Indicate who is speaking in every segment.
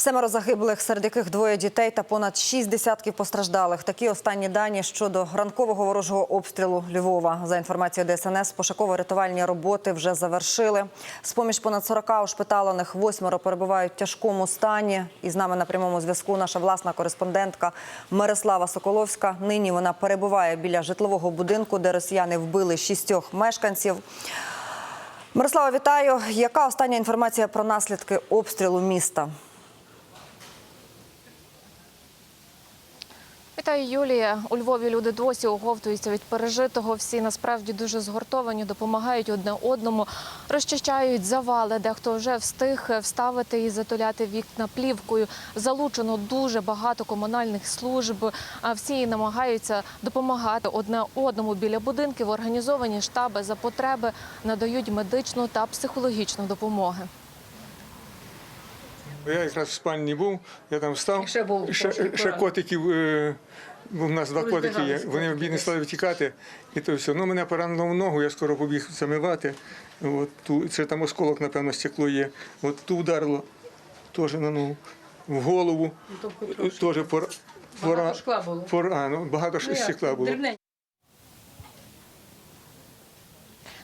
Speaker 1: Семеро загиблих, серед яких двоє дітей та понад шість десятків постраждалих. Такі останні дані щодо ранкового ворожого обстрілу Львова. За інформацією ДСНС, пошуково-рятувальні роботи вже завершили. З поміж понад 40 ушпиталених восьмеро перебувають в тяжкому стані. І з нами на прямому зв'язку наша власна кореспондентка Мирослава Соколовська. Нині вона перебуває біля житлового будинку, де росіяни вбили шістьох мешканців. Мирослава, вітаю. Яка остання інформація про наслідки обстрілу міста?
Speaker 2: Вітаю, Юлія. У Львові люди досі оговтуються від пережитого. Всі насправді дуже згуртовані, допомагають одне одному, розчищають завали. Дехто вже встиг вставити і затуляти вікна плівкою. Залучено дуже багато комунальних служб. Всі намагаються допомагати одне одному біля будинків. Організовані штаби за потреби надають медичну та психологічну допомоги.
Speaker 3: Я якраз в спальні був, я там встав.
Speaker 4: Ще був
Speaker 3: ще, ще котиків. е, бо в нас два котики є. Вони бідні стали втікати. І то все. Ну, мене поранило в ногу, я скоро побіг замивати. От ту, це там осколок, напевно, стекло є. От ту вдарило теж на ногу. В голову
Speaker 4: Тобто
Speaker 3: е, теж пор,
Speaker 4: Багато
Speaker 3: пора-
Speaker 4: шкла було.
Speaker 3: пор- а, ну, багато
Speaker 4: Ну,
Speaker 3: стекла було.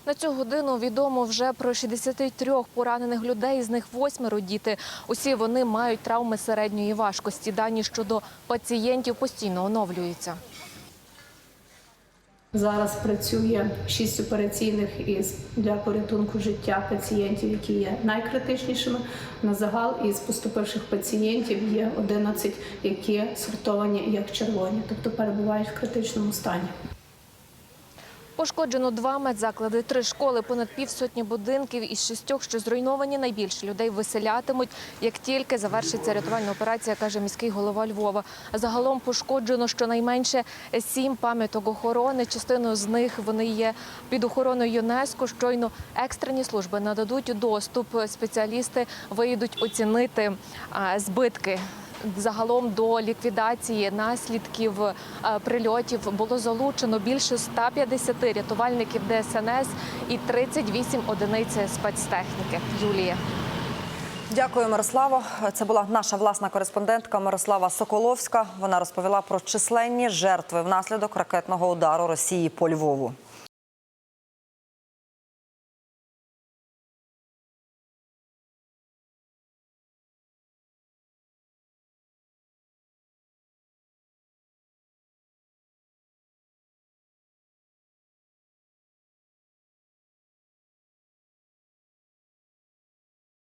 Speaker 2: На цю годину відомо вже про 63 поранених людей, з них восьмеро діти. Усі вони мають травми середньої важкості. Дані щодо пацієнтів постійно оновлюються.
Speaker 5: Зараз працює шість операційних із для порятунку життя пацієнтів, які є найкритичнішими. На загал із поступивших пацієнтів є 11, які сортовані як червоні, тобто перебувають в критичному стані.
Speaker 2: Пошкоджено два медзаклади, три школи, понад півсотні будинків із шістьох, що зруйновані. Найбільше людей виселятимуть, як тільки завершиться рятувальна операція, каже міський голова Львова. Загалом пошкоджено щонайменше сім пам'яток охорони. Частину з них вони є під охороною ЮНЕСКО. Щойно екстрені служби нададуть доступ. Спеціалісти виїдуть оцінити збитки. Загалом до ліквідації наслідків е, прильотів було залучено більше 150 рятувальників ДСНС і 38 одиниць спецтехніки. Юлія.
Speaker 1: Дякую, Мирославо. Це була наша власна кореспондентка Мирослава Соколовська. Вона розповіла про численні жертви внаслідок ракетного удару Росії по Львову.